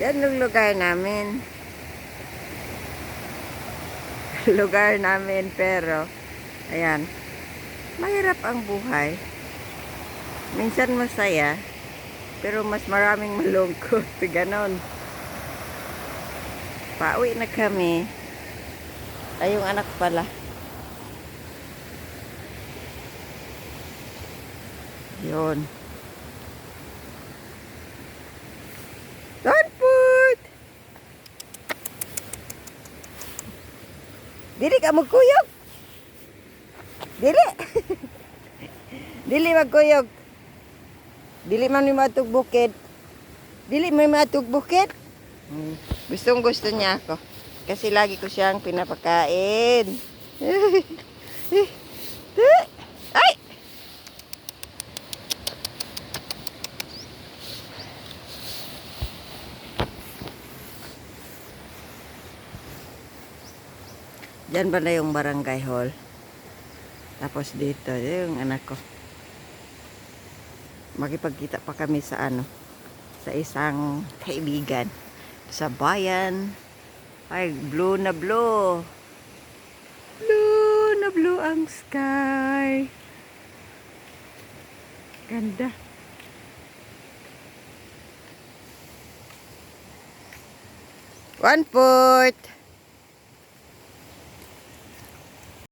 Yan yung lugar namin. lugar namin pero ayan. Mahirap ang buhay. Minsan masaya pero mas maraming malungkot. Ganon. Pauwi na kami. Ay, anak pala. Yun. Dili ka magkuyog. Dili. Dili magkuyog. Dili man may matug bukid. Dili may matug bukid. Hmm. Gustong gusto niya ako. Kasi lagi ko siyang pinapakain. Ay! Diyan ba na yung barangay hall? Tapos dito, yung anak ko. Makipagkita pa kami sa ano, sa isang kaibigan. Sa bayan. Ay, blue na blue. Blue na blue ang sky. Ganda. One foot.